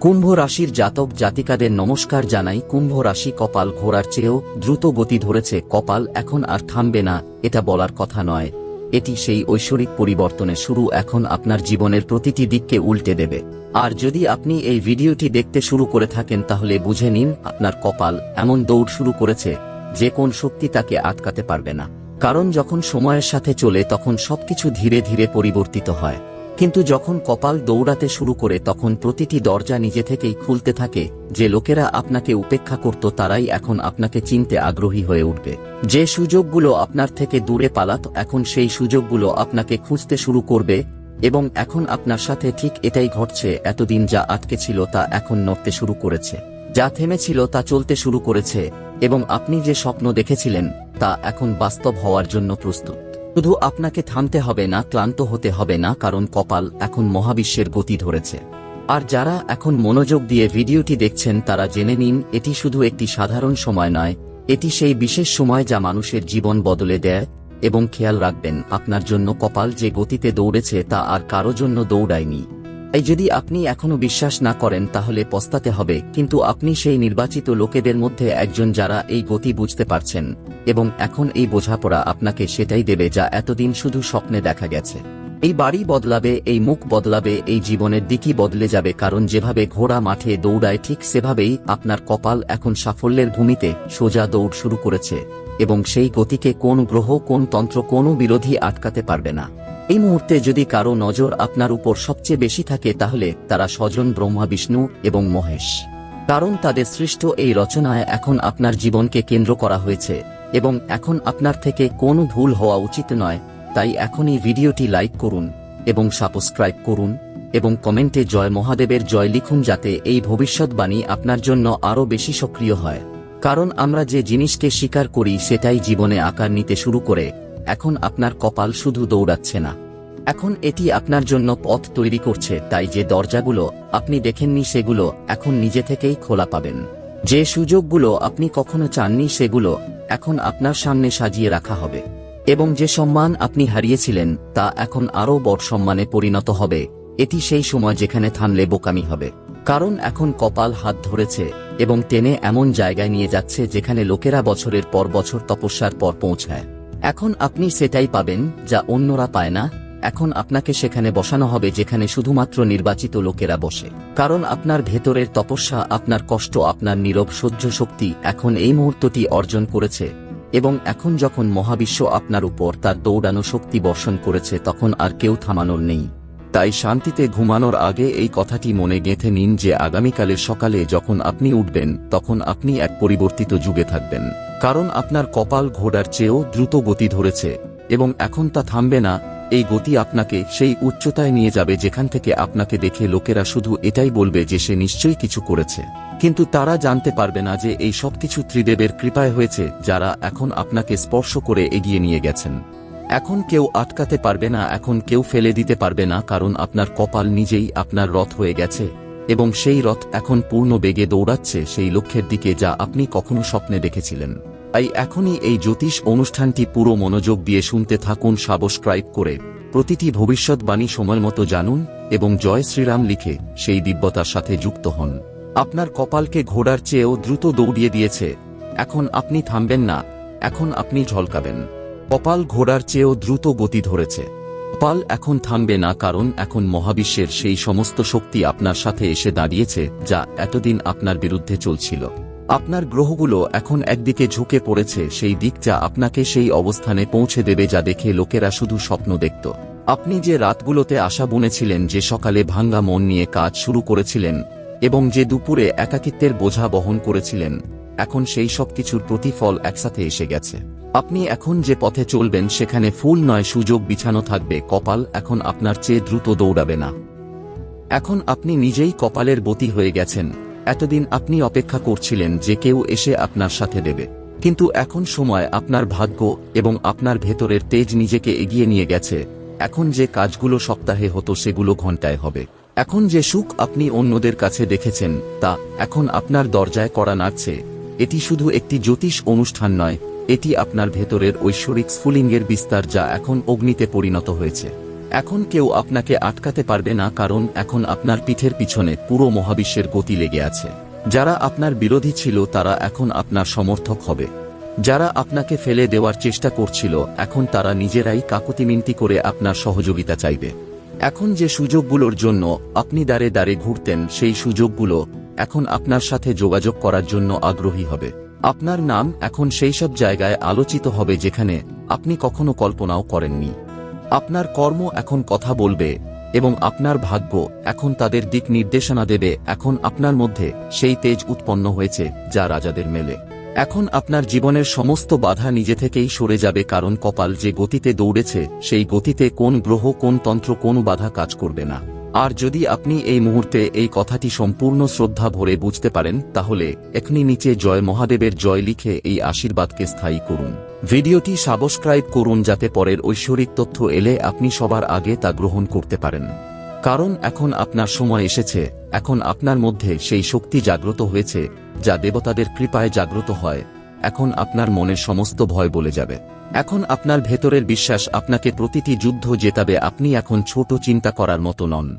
কুম্ভ রাশির জাতক জাতিকাদের নমস্কার জানাই। কুম্ভ রাশি কপাল ঘোরার চেয়েও দ্রুত গতি ধরেছে। কপাল এখন আর থামবে না, এটা বলার কথা নয়। এটি সেই ঐশ্বরিক পরিবর্তনের শুরু, এখন আপনার জীবনের প্রতিটি দিককে উল্টে দেবে। আর যদি আপনি এই ভিডিওটি দেখতে শুরু করে থাকেন, তাহলে বুঝে নিন, আপনার কপাল এমন দৌড় শুরু করেছে, যে কোন শক্তি তাকে আটকাতে পারবে না। কারণ যখন সময়ের সাথে চলে, তখন সবকিছু ধীরে ধীরে পরিবর্তিত হয়। কিন্তু যখন কপাল দৌড়াতে শুরু করে তখন প্রতিটি দরজা নিজে থেকেই খুলতে থাকে, যে লোকেরা আপনাকে উপেক্ষা করত তারাই এখন আপনাকে চিনতে আগ্রহী হয়ে উঠবে। যে সুযোগগুলো আপনার থেকে দূরে পালাত, এখন সেই সুযোগগুলো আপনাকে খুঁজতে শুরু করবে, এবং এখন আপনার সাথে ঠিক এটাই ঘটছে, এতদিন যা আটকে ছিল তা এখন নড়তে শুরু করেছে। যা থেমেছিল তা চলতে শুরু করেছে, এবং আপনি যে স্বপ্ন দেখেছিলেন, তা এখন বাস্তব হওয়ার জন্য প্রস্তুত। শুধু আপনাকে থামতে হবে না, ক্লান্ত হতে হবে না, কারণ কপাল এখন মহাবিশ্বের গতি ধরেছে। আর যারা এখন মনোযোগ দিয়ে ভিডিওটি দেখছেন, তারা জেনে নিন, এটি শুধু একটি সাধারণ সময় নয়, এটি সেই বিশেষ সময় যা মানুষের জীবন বদলে দেয় এবং খেয়াল রাখবেন, আপনার জন্য কপাল যে গতিতে দৌড়েছে তা আর কারও জন্য দৌড়ায়নি। এই যদি আপনি এখনও বিশ্বাস না করেন, তাহলে পস্তাতে হবে। কিন্তু আপনি সেই নির্বাচিত লোকেদের মধ্যে একজন যারা এই গতি বুঝতে পারছেন এবং এখন এই বোঝাপড়া আপনাকে সেটাই দেবে যা এতদিন শুধু স্বপ্নে দেখা গেছে। এই বাড়ি বদলাবে, এই মুখ বদলাবে, এই জীবনের দিকই বদলে যাবে, কারণ যেভাবে ঘোড়া মাঠে দৌড়ায়, ঠিক সেভাবেই আপনার কপাল এখন সাফল্যের ভূমিতে সোজা দৌড় শুরু করেছে এবং সেই গতিকে কোন গ্রহ, কোন তন্ত্র, কোনো বিরোধী আটকাতে পারবে না। এই মুহূর্তে যদি কারও নজর আপনার উপর সবচেয়ে বেশি থাকে, তাহলে তারা স্বজন ব্রহ্মা, বিষ্ণু এবং মহেশ। কারণ তাদের সৃষ্ট এই রচনায় এখন আপনার জীবনকে কেন্দ্র করা হয়েছে এবং এখন আপনার থেকে কোনো ভুল হওয়া উচিত নয়। তাই এখনই ভিডিওটি লাইক করুন এবং সাবস্ক্রাইব করুন এবং কমেন্টে জয় মহাদেবের জয় লিখুন যাতে এই ভবিষ্যৎবাণী আপনার জন্য আরও বেশি সক্রিয় হয়। কারণ আমরা যে জিনিসকে স্বীকার করি, সেটাই জীবনে আকার নিতে শুরু করে। এখন আপনার কপাল শুধু দৌড়াচ্ছে না। এখন এটি আপনার জন্য পথ তৈরি করছে, তাই যে দরজাগুলো আপনি দেখেননি সেগুলো এখন নিজে থেকেই খোলা পাবেন। যে সুযোগগুলো আপনি কখনো চাননি সেগুলো এখন আপনার সামনে সাজিয়ে রাখা হবে। এবং যে সম্মান আপনি হারিয়েছিলেন, তা এখন আরও বড় সম্মানে পরিণত হবে। এটি সেই সময় যেখানে থামলে বোকামি হবে। কারণ এখন কপাল হাত ধরেছে এবং টেনে এমন জায়গায় নিয়ে যাচ্ছে যেখানে লোকেরা বছরের পর বছর তপস্যার পর পৌঁছায়। এখন আপনি সেটাই পাবেন, যা অন্যরা পায় না। এখন আপনাকে সেখানে বসানো হবে, যেখানে শুধুমাত্র নির্বাচিত লোকেরা বসে। কারণ আপনার ভেতরের তপস্যা, আপনার কষ্ট, আপনার নীরব সহ্য শক্তি এখন এই মুহূর্তটি অর্জন করেছে। এবং এখন যখন মহাবিশ্ব আপনার উপর তার দৌড়ানো শক্তি বর্ষণ করেছে, তখন আর কেউ থামানোর নেই। তাই শান্তিতে ঘুমানোর আগে এই কথাটি মনে গেঁথে নিন যে আগামীকালের সকালে যখন আপনি উঠবেন, তখন আপনি এক পরিবর্তিত যুগে থাকবেন। কারণ আপনার কপাল ঘোড়ার চেয়েও দ্রুত গতি ধরেছে, এবং এখন তা থামবে না, এই গতি আপনাকে সেই উচ্চতায় নিয়ে যাবে যেখান থেকে আপনাকে দেখে লোকেরা শুধু এটাই বলবে যে সে নিশ্চয়ই কিছু করেছে। কিন্তু তারা জানতে পারবে না যে এই সবকিছু ত্রিদেবের কৃপায় হয়েছে, যারা এখন আপনাকে স্পর্শ করে এগিয়ে নিয়ে গেছেন। এখন কেউ আটকাতে পারবে না, এখন কেউ ফেলে দিতে পারবে না, কারণ আপনার কপাল নিজেই আপনার রথ হয়ে গেছে। এবং সেই রথ এখন পূর্ণ বেগে দৌড়াচ্ছে সেই লক্ষ্যের দিকে যা আপনি কখনো স্বপ্নে দেখেছিলেন। তাই এখনই এই জ্যোতিষ অনুষ্ঠানটি পুরো মনোযোগ দিয়ে শুনতে থাকুন সাবস্ক্রাইব করে। প্রতিটি ভবিষ্যৎবাণী সময় মতো জানুন এবং জয় শ্রীরাম লিখে সেই দিব্যতার সাথে যুক্ত হন। আপনার কপালকে ঘোড়ার চেয়েও দ্রুত দৌড়িয়ে দিয়েছে। এখন আপনি থামবেন না, এখন আপনি ঝলকাবেন। কপাল ঘোড়ার চেয়েও দ্রুত গতি ধরেছে। কপাল এখন থামবে না কারণ এখন মহাবিশ্বের সেই সমস্ত শক্তি আপনার সাথে এসে দাঁড়িয়েছে, যা এতদিন আপনার বিরুদ্ধে চলছিল। আপনার গ্রহগুলো এখন একদিকে ঝুঁকে পড়েছে, সেই দিক যা আপনাকে সেই অবস্থানে পৌঁছে দেবে যা দেখে লোকেরা শুধু স্বপ্ন দেখত। আপনি যে রাতগুলোতে আশা বুনেছিলেন, যে সকালে ভাঙ্গা মন নিয়ে কাজ শুরু করেছিলেন, এবং যে দুপুরে একাকিত্বের বোঝা বহন করেছিলেন, এখন সেই সব কিছুর প্রতিফল একসাথে এসে গেছে। আপনি এখন যে পথে চলবেন সেখানে ফুল নয়, সুযোগ বিছানো থাকবে, কপাল এখন আপনার চেয়ে দ্রুত দৌড়াবে না। এখন আপনি নিজেই কপালের বতি হয়ে গেছেন। এতদিন আপনি অপেক্ষা করছিলেন যে কেউ এসে আপনার সাথে দেবে। কিন্তু এখন সময় আপনার ভাগ্য এবং আপনার ভেতরের তেজ নিজেকে এগিয়ে নিয়ে গেছে। এখন যে কাজগুলো সপ্তাহে হতো সেগুলো ঘন্টায় হবে। এখন যে সুখ আপনি অন্যদের কাছে দেখেছেন, তা এখন আপনার দরজায় করা নাড়ছে। এটি শুধু একটি জ্যোতিষ অনুষ্ঠান নয় এটি আপনার ভেতরের ঐশ্বরিক স্ফুলিঙ্গের বিস্তার যা এখন অগ্নিতে পরিণত হয়েছে। এখন কেউ আপনাকে আটকাতে পারবে না কারণ এখন আপনার পিঠের পিছনে পুরো মহাবিশ্বের গতি লেগে আছে। যারা আপনার বিরোধী ছিল তারা এখন আপনার সমর্থক হবে। যারা আপনাকে ফেলে দেওয়ার চেষ্টা করছিল, এখন তারা নিজেরাই কাকুতিমিনতি করে আপনার সহযোগিতা চাইবে। এখন যে সুযোগগুলোর জন্য আপনি দাঁড়ে দাঁড়ে ঘুরতেন, সেই সুযোগগুলো এখন আপনার সাথে যোগাযোগ করার জন্য আগ্রহী হবে। আপনার নাম এখন সেই সব জায়গায় আলোচিত হবে যেখানে আপনি কখনো কল্পনাও করেননি। আপনার কর্ম এখন কথা বলবে, এবং আপনার ভাগ্য এখন তাদের দিক নির্দেশনা দেবে। এখন আপনার মধ্যে সেই তেজ উৎপন্ন হয়েছে, যা রাজাদের মেলে। এখন আপনার জীবনের সমস্ত বাধা নিজে থেকেই সরে যাবে, কারণ কপাল যে গতিতে দৌড়েছে, সেই গতিতে কোন গ্রহ, কোন তন্ত্র, কোন বাধা কাজ করবে না। আর যদি আপনি এই মুহূর্তে এই কথাটি সম্পূর্ণ শ্রদ্ধা ভরে বুঝতে পারেন, তাহলে এখনি নিচে জয় মহাদেবের জয় লিখে এই আশীর্বাদকে স্থায়ী করুন। ভিডিওটি সাবস্ক্রাইব করুন যাতে পরের ঐশ্বরিক তথ্য এলে আপনি সবার আগে তা গ্রহণ করতে পারেন। কারণ এখন আপনার সময় এসেছে, এখন আপনার মধ্যে সেই শক্তি জাগ্রত হয়েছে, যা দেবতাদের কৃপায় জাগ্রত হয়। এখন আপনার মনের সমস্ত ভয় বলে যাবে। এখন আপনার ভেতরের বিশ্বাস আপনাকে প্রতিটি যুদ্ধ জেতাবে, আপনি এখন ছোট চিন্তা করার মতো নন।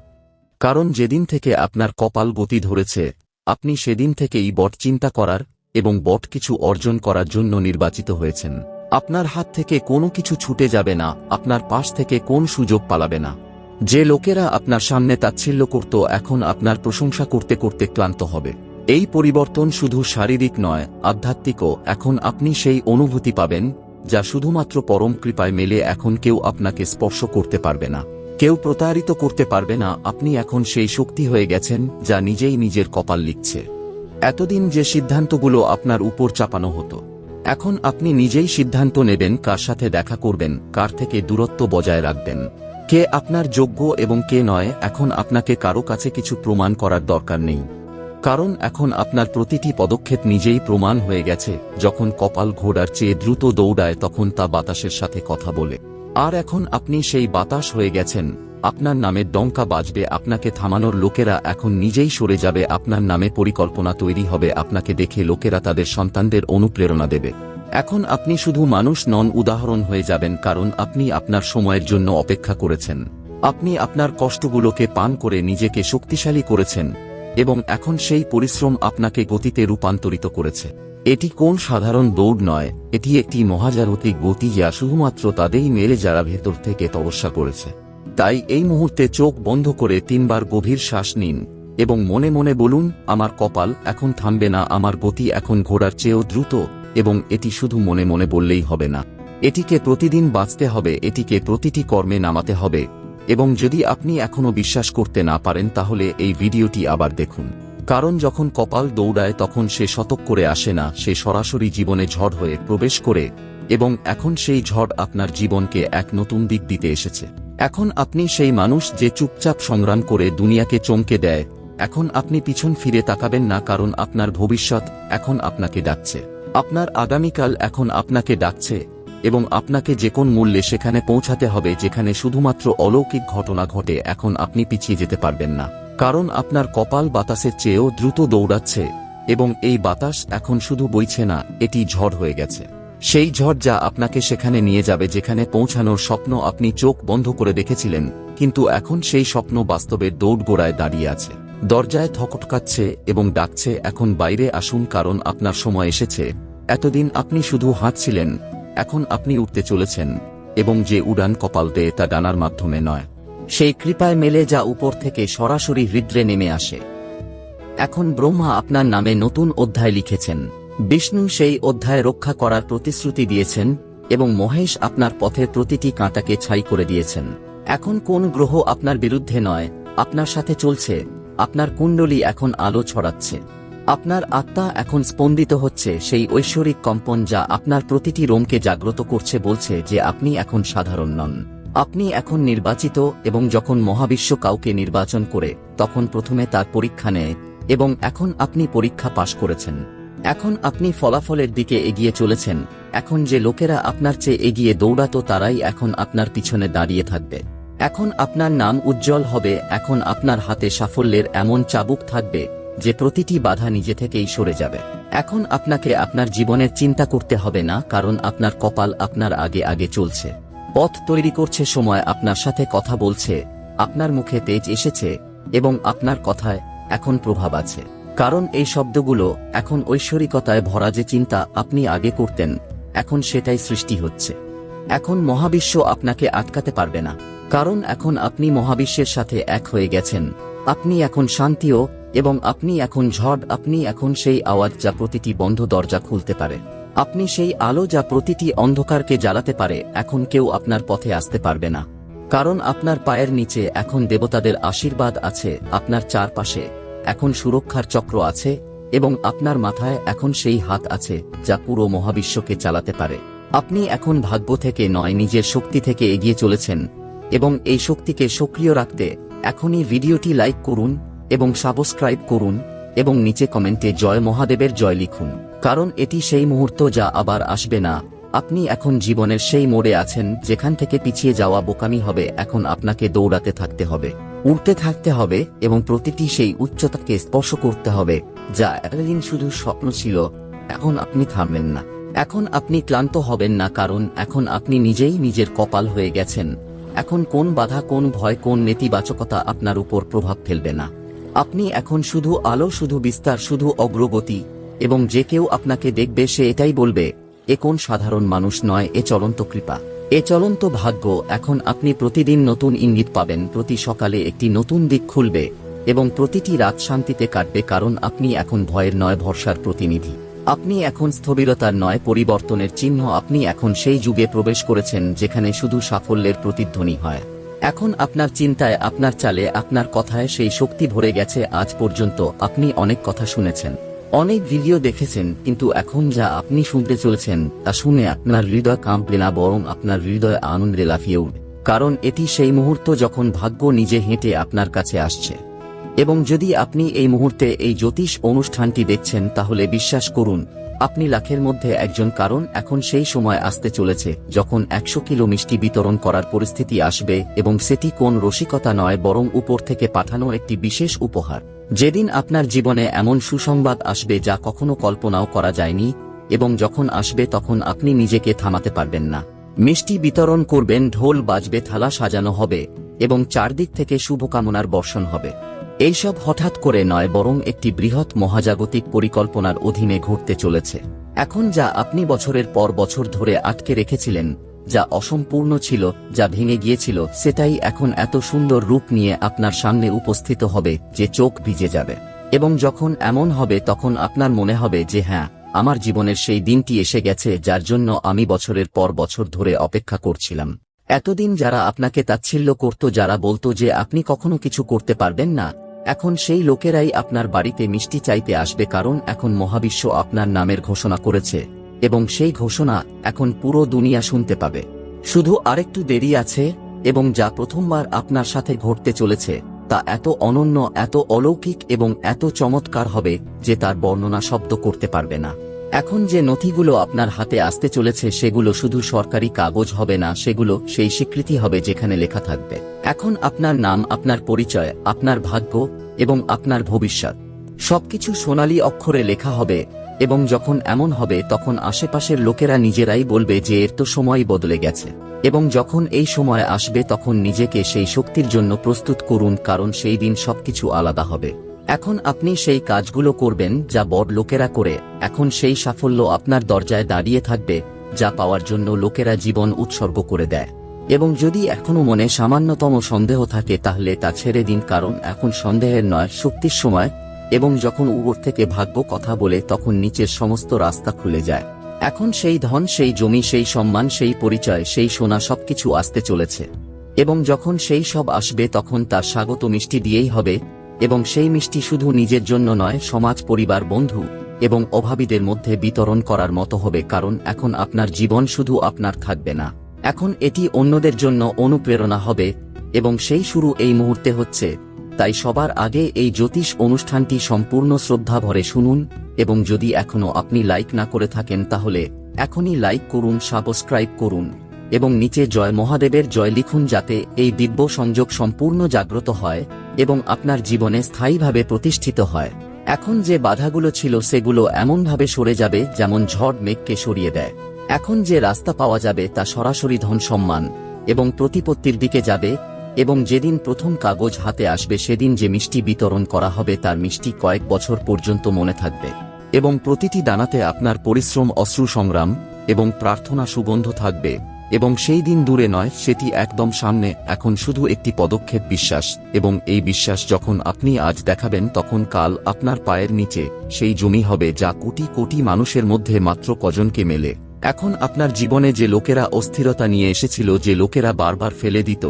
কারণ যেদিন থেকে আপনার কপাল গতি ধরেছে, আপনি সেদিন থেকেই বট চিন্তা করার এবং বট কিছু অর্জন করার জন্য নির্বাচিত হয়েছেন। আপনার হাত থেকে কোনো কিছু ছুটে যাবে না, আপনার পাশ থেকে কোন সুযোগ পালাবে না। যে লোকেরা আপনার সামনে তাচ্ছিল্য করত, এখন আপনার প্রশংসা করতে করতে ক্লান্ত হবে। এই পরিবর্তন শুধু শারীরিক নয়, আধ্যাত্মিকও। এখন আপনি সেই অনুভূতি পাবেন, যা শুধুমাত্র পরম কৃপায় মেলে এখন কেউ আপনাকে স্পর্শ করতে পারবে না। কেউ প্রতারিত করতে পারবে না, আপনি এখন সেই শক্তি হয়ে গেছেন, যা নিজেই নিজের কপাল লিখছে। এতদিন যে সিদ্ধান্তগুলো আপনার উপর চাপানো হতো, এখন আপনি নিজেই সিদ্ধান্ত নেবেন কার সাথে দেখা করবেন, কার থেকে দূরত্ব বজায় রাখবেন। কে আপনার যোগ্য এবং কে নয়, এখন আপনাকে কারও কাছে কিছু প্রমাণ করার দরকার নেই। কারণ এখন আপনার প্রতিটি পদক্ষেপ নিজেই প্রমাণ হয়ে গেছে, যখন কপাল ঘোড়ার চেয়ে দ্রুত দৌড়ায় তখন তা বাতাসের সাথে কথা বলে। আর এখন আপনি সেই বাতাস হয়ে গেছেন, আপনার নামে ডঙ্কা বাজবে, আপনাকে থামানোর লোকেরা এখন নিজেই সরে যাবে, আপনার নামে পরিকল্পনা তৈরি হবে, আপনাকে দেখে লোকেরা তাদের সন্তানদের অনুপ্রেরণা দেবে। এখন আপনি শুধু মানুষ নন, উদাহরণ হয়ে যাবেন, কারণ আপনি আপনার সময়ের জন্য অপেক্ষা করেছেন। আপনি আপনার কষ্টগুলোকে পান করে নিজেকে শক্তিশালী করেছেন। এবং এখন সেই পরিশ্রম আপনাকে গতিতে রূপান্তরিত করেছে। এটি কোন সাধারণ দৌড় নয়, এটি একটি মহাজাগতিক গতি যা শুধুমাত্র তাদেরই মেলে যারা ভেতর থেকে তপস্যা করেছে। তাই এই মুহূর্তে চোখ বন্ধ করে তিনবার গভীর শ্বাস নিন, এবং মনে মনে বলুন, আমার কপাল এখন থামবে না, আমার গতি এখন ঘোড়ার চেয়েও দ্রুত, এবং এটি শুধু মনে মনে বললেই হবে না। এটিকে প্রতিদিন বাঁচতে হবে, এটিকে প্রতিটি কর্মে নামাতে হবে। এবং যদি আপনি এখনও বিশ্বাস করতে না পারেন, তাহলে এই ভিডিওটি আবার দেখুন। কারণ যখন কপাল দৌড়ায়, তখন সে শতক করে আসে না, সে সরাসরি জীবনে ঝড় হয়ে প্রবেশ করে, এবং এখন সেই ঝড় আপনার জীবনকে এক নতুন দিক দিতে এসেছে। এখন আপনি সেই মানুষ যে চুপচাপ সংগ্রাম করে দুনিয়াকে চমকে দেয়, এখন আপনি পিছন ফিরে তাকাবেন না কারণ আপনার ভবিষ্যৎ এখন আপনাকে ডাকছে। আপনার আগামীকাল এখন আপনাকে ডাকছে। এবং আপনাকে যে কোন মূল্যে সেখানে পৌঁছাতে হবে যেখানে শুধুমাত্র অলৌকিক ঘটনা ঘটে, এখন আপনি পিছিয়ে যেতে পারবেন না। কারণ আপনার কপাল বাতাসের চেয়েও দ্রুত দৌড়াচ্ছে, এবং এই বাতাস এখন শুধু বইছে না, এটি ঝড় হয়ে গেছে। সেই ঝড় যা আপনাকে সেখানে নিয়ে যাবে যেখানে পৌঁছানোর স্বপ্ন আপনি চোখ বন্ধ করে দেখেছিলেন, কিন্তু এখন সেই স্বপ্ন বাস্তবের দৌড় গোড়ায় দাঁড়িয়ে আছে। দরজায় থকটকাচ্ছে এবং ডাকছে, এখন বাইরে আসুন কারণ আপনার সময় এসেছে। এতদিন আপনি শুধু হাঁটছিলেন এখন আপনি উঠতে চলেছেন, এবং যে উড়ান কপাল দেয় তা ডানার মাধ্যমে নয়, সেই কৃপায় মেলে যা উপর থেকে সরাসরি হৃদ্রে নেমে আসে। এখন ব্রহ্মা আপনার নামে নতুন অধ্যায় লিখেছেন। বিষ্ণু সেই অধ্যায় রক্ষা করার প্রতিশ্রুতি দিয়েছেন, এবং মহেশ আপনার পথের প্রতিটি কাঁটাকে ছাই করে দিয়েছেন। এখন কোন গ্রহ আপনার বিরুদ্ধে নয়, আপনার সাথে চলছে, আপনার কুণ্ডলী এখন আলো ছড়াচ্ছে। আপনার আত্মা এখন স্পন্দিত হচ্ছে, সেই ঐশ্বরিক কম্পন যা আপনার প্রতিটি রোমকে জাগ্রত করছে বলছে যে আপনি এখন সাধারণ নন। আপনি এখন নির্বাচিত এবং যখন মহাবিশ্ব কাউকে নির্বাচন করে, তখন প্রথমে তার পরীক্ষা নেয় এবং এখন আপনি পরীক্ষা পাশ করেছেন। এখন আপনি ফলাফলের দিকে এগিয়ে চলেছেন, এখন যে লোকেরা আপনার চেয়ে এগিয়ে দৌড়াতো তারাই এখন আপনার পিছনে দাঁড়িয়ে থাকবে। এখন আপনার নাম উজ্জ্বল হবে, এখন আপনার হাতে সাফল্যের এমন চাবুক থাকবে যে প্রতিটি বাধা নিজে থেকেই সরে যাবে। এখন আপনাকে আপনার জীবনের চিন্তা করতে হবে না, কারণ আপনার কপাল আপনার আগে আগে চলছে। পথ তৈরি করছে সময় আপনার সাথে কথা বলছে, আপনার মুখে তেজ এসেছে, এবং আপনার কথায় এখন প্রভাব আছে। কারণ এই শব্দগুলো এখন ঐশ্বরিকতায় ভরা যে চিন্তা আপনি আগে করতেন, এখন সেটাই সৃষ্টি হচ্ছে। এখন মহাবিশ্ব আপনাকে আটকাতে পারবে না। কারণ এখন আপনি মহাবিশ্বের সাথে এক হয়ে গেছেন। আপনি এখন শান্তিও এবং আপনি এখন ঝড়, আপনি এখন সেই আওয়াজ যা প্রতিটি বন্ধ দরজা খুলতে পারে। আপনি সেই আলো যা প্রতিটি অন্ধকারকে জ্বালাতে পারে, এখন কেউ আপনার পথে আসতে পারবে না। কারণ আপনার পায়ের নিচে এখন দেবতাদের আশীর্বাদ আছে, আপনার চারপাশে এখন সুরক্ষার চক্র আছে, এবং আপনার মাথায় এখন সেই হাত আছে, যা পুরো মহাবিশ্বকে চালাতে পারে। আপনি এখন ভাগ্য থেকে নয়, নিজের শক্তি থেকে এগিয়ে চলেছেন, এবং এই শক্তিকে সক্রিয় রাখতে এখনই ভিডিওটি লাইক করুন এবং সাবস্ক্রাইব করুন এবং নিচে কমেন্টে জয় মহাদেবের জয় লিখুন। কারণ এটি সেই মুহূর্ত যা আবার আসবে না। আপনি এখন জীবনের সেই মোড়ে আছেন যেখান থেকে পিছিয়ে যাওয়া বোকামি হবে, এখন আপনাকে দৌড়াতে থাকতে হবে। উড়তে থাকতে হবে এবং প্রতিটি সেই উচ্চতাকে স্পর্শ করতে হবে, যা এতদিন শুধু স্বপ্ন ছিল। এখন আপনি থামবেন না। এখন আপনি ক্লান্ত হবেন না কারণ এখন আপনি নিজেই নিজের কপাল হয়ে গেছেন। এখন কোন বাধা, কোন ভয়, কোন নেতিবাচকতা আপনার উপর প্রভাব ফেলবে না। আপনি এখন শুধু আলো, শুধু বিস্তার, শুধু অগ্রগতি, এবং যে কেউ আপনাকে দেখবে, সে এটাই বলবে, এ কোন সাধারণ মানুষ নয়, এ চলন্ত কৃপা। এ চলন্ত ভাগ্য, এখন আপনি প্রতিদিন নতুন ইঙ্গিত পাবেন, প্রতি সকালে একটি নতুন দিক খুলবে, এবং প্রতিটি রাত শান্তিতে কাটবে, কারণ আপনি এখন ভয়ের নয়, ভরসার প্রতিনিধি। আপনি এখন স্থবিরতার নয়, পরিবর্তনের চিহ্ন, আপনি এখন সেই যুগে প্রবেশ করেছেন, যেখানে শুধু সাফল্যের প্রতিধ্বনি হয়। এখন আপনার চিন্তায়, আপনার চালে, আপনার কথায় সেই শক্তি ভরে গেছে আজ পর্যন্ত। আপনি অনেক কথা শুনেছেন। অনেক ভিডিও দেখেছেন, কিন্তু এখন যা আপনি শুনতে চলেছেন, তা শুনে আপনার হৃদয় কাঁপবে না, বরং আপনার হৃদয় আনন্দে লাফিয়ে উঠবে। কারণ এটি সেই মুহূর্ত যখন ভাগ্য নিজে হেঁটে আপনার কাছে আসছে। এবং যদি আপনি এই মুহূর্তে এই জ্যোতিষ অনুষ্ঠানটি দেখছেন, তাহলে বিশ্বাস করুন আপনি লাখের মধ্যে একজন, কারণ এখন সেই সময় আসতে চলেছে যখন একশো কিলো মিষ্টি বিতরণ করার পরিস্থিতি আসবে এবং সেটি কোন রসিকতা নয়, বরং উপর থেকে পাঠানো একটি বিশেষ উপহার। যেদিন আপনার জীবনে এমন সুসংবাদ আসবে যা কখনো কল্পনাও করা যায়নি, এবং যখন আসবে তখন আপনি নিজেকে থামাতে পারবেন না। মিষ্টি বিতরণ করবেন, ঢোল বাজবে, থালা সাজানো হবে, এবং চারদিক থেকে শুভকামনার বর্ষণ হবে। এইসব হঠাৎ করে নয় বরং একটি বৃহৎ মহাজাগতিক পরিকল্পনার অধীনে ঘটতে চলেছে। এখন যা আপনি বছরের পর বছর ধরে আটকে রেখেছিলেন, যা অসম্পূর্ণ ছিল, যা ভেঙে গিয়েছিল, সেটাই এখন এত সুন্দর রূপ নিয়ে আপনার সামনে উপস্থিত হবে যে চোখ ভিজে যাবে। এবং যখন এমন হবে, তখন আপনার মনে হবে যে হ্যাঁ আমার জীবনের সেই দিনটি এসে গেছে, যার জন্য আমি বছরের পর বছর ধরে অপেক্ষা করছিলাম। এতদিন যারা আপনাকে তাচ্ছিল্য করত, যারা বলতো যে আপনি কখনো কিছু করতে পারবেন না এখন সেই লোকেরাই আপনার বাড়িতে মিষ্টি চাইতে আসবে কারণ এখন মহাবিশ্ব আপনার নামের ঘোষণা করেছে, এবং সেই ঘোষণা এখন পুরো দুনিয়া শুনতে পাবে। শুধু আরেকটু দেরি আছে, এবং যা প্রথমবার আপনার সাথে ঘটতে চলেছে, তা এত অনন্য, এত অলৌকিক এবং এত চমৎকার হবে যে তার বর্ণনা শব্দ করতে পারবে না। এখন যে নথিগুলো আপনার হাতে আসতে চলেছে সেগুলো শুধু সরকারি কাগজ হবে না, সেগুলো সেই স্বীকৃতি হবে যেখানে লেখা থাকবে। এখন আপনার নাম, আপনার পরিচয়, আপনার ভাগ্য এবং আপনার ভবিষ্যৎ সবকিছু সোনালি অক্ষরে লেখা হবে এবং যখন এমন হবে তখন আশেপাশের লোকেরা নিজেরাই বলবে যে এর তো সময় বদলে গেছে এবং যখন এই সময় আসবে তখন নিজেকে সেই শক্তির জন্য প্রস্তুত করুন কারণ সেই দিন সবকিছু আলাদা হবে। এখন আপনি সেই কাজগুলো করবেন যা বড় লোকেরা করে। এখন সেই সাফল্য আপনার দরজায় দাঁড়িয়ে থাকবে, যা পাওয়ার জন্য লোকেরা জীবন উৎসর্গ করে দেয়। এবং যদি এখনও মনে সামান্যতম সন্দেহ থাকে, তাহলে তা ছেড়ে দিন, কারণ এখন সন্দেহের নয়, শক্তির সময়। এবং যখন উপর থেকে ভাগ্য কথা বলে, তখন নিচের সমস্ত রাস্তা খুলে যায়। এখন সেই ধন, সেই জমি, সেই সম্মান, সেই পরিচয়, সেই সোনা সবকিছু আসতে চলেছে। এবং যখন সেই সব আসবে, তখন তার স্বাগত মিষ্টি দিয়েই হবে। এবং সেই মিষ্টি শুধু নিজের জন্য নয়, সমাজ, পরিবার, বন্ধু এবং অভাবীদের মধ্যে বিতরণ করার মতো হবে, কারণ এখন আপনার জীবন শুধু আপনার থাকবে না। এখন এটি অন্যদের জন্য অনুপ্রেরণা হবে এবং সেই শুরু এই মুহূর্তে হচ্ছে। তাই সবার আগে এই জ্যোতিষ অনুষ্ঠানটি সম্পূর্ণ শ্রদ্ধা ভরে শুনুন এবং যদি এখনও আপনি লাইক না করে থাকেন, তাহলে এখনই লাইক করুন, সাবস্ক্রাইব করুন এবং নিচে জয় মহাদেবের জয় লিখুন যাতে এই দিব্য সংযোগ সম্পূর্ণ জাগ্রত হয়। এবং আপনার জীবনে স্থায়ীভাবে প্রতিষ্ঠিত হয়। এখন যে বাধাগুলো ছিল সেগুলো এমনভাবে সরে যাবে যেমন ঝড় মেঘকে সরিয়ে দেয়। এখন যে রাস্তা পাওয়া যাবে তা সরাসরি ধন সম্মান এবং প্রতিপত্তির দিকে যাবে এবং যেদিন প্রথম কাগজ হাতে আসবে সেদিন যে মিষ্টি বিতরণ করা হবে তার মিষ্টি কয়েক বছর পর্যন্ত মনে থাকবে। এবং প্রতিটি দানাতে আপনার পরিশ্রম, অশ্রু সংগ্রাম এবং প্রার্থনা সুগন্ধ থাকবে। এবং সেই দিন দূরে নয়, সেটি একদম সামনে, এখন শুধু একটি পদক্ষেপ বিশ্বাস, এবং এই বিশ্বাস যখন আপনি আজ দেখাবেন তখন কাল আপনার পায়ের নিচে সেই জমি হবে যা কোটি কোটি মানুষের মধ্যে মাত্র কজনকে মেলে। এখন আপনার জীবনে যে লোকেরা অস্থিরতা নিয়ে এসেছিল, যে লোকেরা বারবার ফেলে দিত,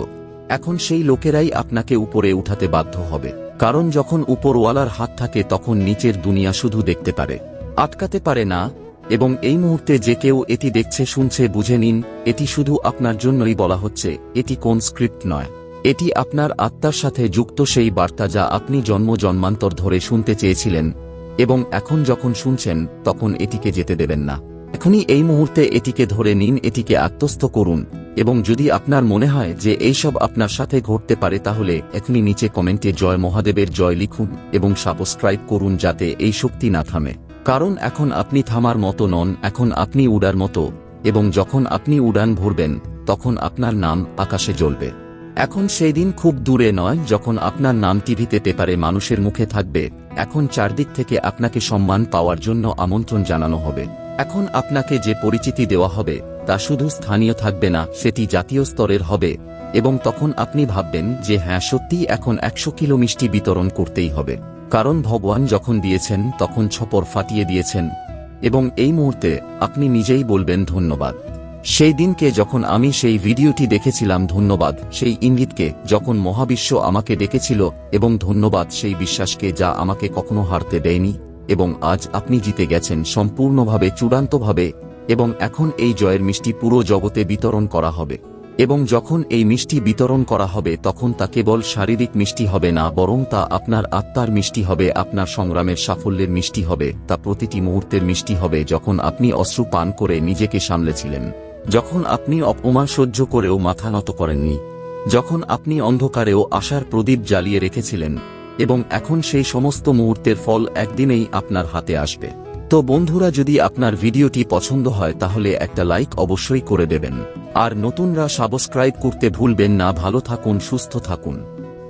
এখন সেই লোকেরাই আপনাকে উপরে উঠাতে বাধ্য হবে। কারণ যখন উপরওয়ালার হাত থাকে তখন নিচের দুনিয়া শুধু দেখতে পারে। আটকাতে পারে না এবং এই মুহূর্তে যে কেউ এটি দেখছে, শুনছে, বুঝে নিন, এটি শুধু আপনার জন্যই বলা হচ্ছে, এটি কোন স্ক্রিপ্ট নয়। এটি আপনার আত্মার সাথে যুক্ত সেই বার্তা যা আপনি জন্ম জন্মান্তর ধরে শুনতে চেয়েছিলেন, এবং এখন যখন শুনছেন, তখন এটিকে যেতে দেবেন না। এখনই এই মুহূর্তে এটিকে ধরে নিন, এটিকে আত্মস্থ করুন, এবং যদি আপনার মনে হয় যে এইসব আপনার সাথে ঘটতে পারে, তাহলে এখনই নিচে কমেন্টে জয় মহাদেবের জয় লিখুন, এবং সাবস্ক্রাইব করুন, যাতে এই শক্তি না থামে। কারণ এখন আপনি থামার মতো নন, এখন আপনি উড়ার মতো, এবং যখন আপনি উড়ান ভরবেন, তখন আপনার নাম আকাশে জ্বলবে। এখন সেই দিন খুব দূরে নয়, যখন আপনার নাম টিভিতে পেপারে মানুষের মুখে থাকবে, এখন চারদিক থেকে আপনাকে সম্মান পাওয়ার জন্য আমন্ত্রণ জানানো হবে। এখন আপনাকে যে পরিচিতি দেওয়া হবে, তা শুধু স্থানীয় থাকবে না, সেটি জাতীয় স্তরের হবে, এবং তখন আপনি ভাববেন যে হ্যাঁ সত্যিই এখন একশো কিলো মিষ্টি বিতরণ করতেই হবে। কারণ ভগবান যখন দিয়েছেন, তখন ছপর ফাটিয়ে দিয়েছেন। এবং এই মুহূর্তে আপনি নিজেই বলবেন ধন্যবাদ। সেই দিনকে যখন আমি সেই ভিডিওটি দেখেছিলাম, ধন্যবাদ। সেই ইঙ্গিতকে যখন মহাবিশ্ব আমাকে ডেকেছিল, এবং ধন্যবাদ সেই বিশ্বাসকে যা আমাকে কখনো হারতে দেয়নি, এবং আজ আপনি জিতে গেছেন সম্পূর্ণভাবে, চূড়ান্তভাবে, এবং এখন এই জয়ের মিষ্টি পুরো জগতে বিতরণ করা হবে। এবং যখন এই মিষ্টি বিতরণ করা হবে, তখন তা কেবল শারীরিক মিষ্টি হবে না, বরং তা আপনার আত্মার মিষ্টি হবে, আপনার সংগ্রামের সাফল্যের মিষ্টি হবে, তা প্রতিটি মুহূর্তের মিষ্টি হবে, যখন আপনি অশ্রু পান করে নিজেকে সামলেছিলেন, যখন আপনি অপমান সহ্য করেও মাথা নত করেননি, যখন আপনি অন্ধকারেও আশার প্রদীপ জ্বালিয়ে রেখেছিলেন, এবং এখন সেই সমস্ত মুহূর্তের ফল একদিনেই আপনার হাতে আসবে। তো বন্ধুরা, যদি আপনার ভিডিওটি পছন্দ হয়, তাহলে একটা লাইক অবশ্যই করে দেবেন। আর নতুনরা সাবস্ক্রাইব করতে ভুলবেন না, ভালো থাকুন, সুস্থ থাকুন।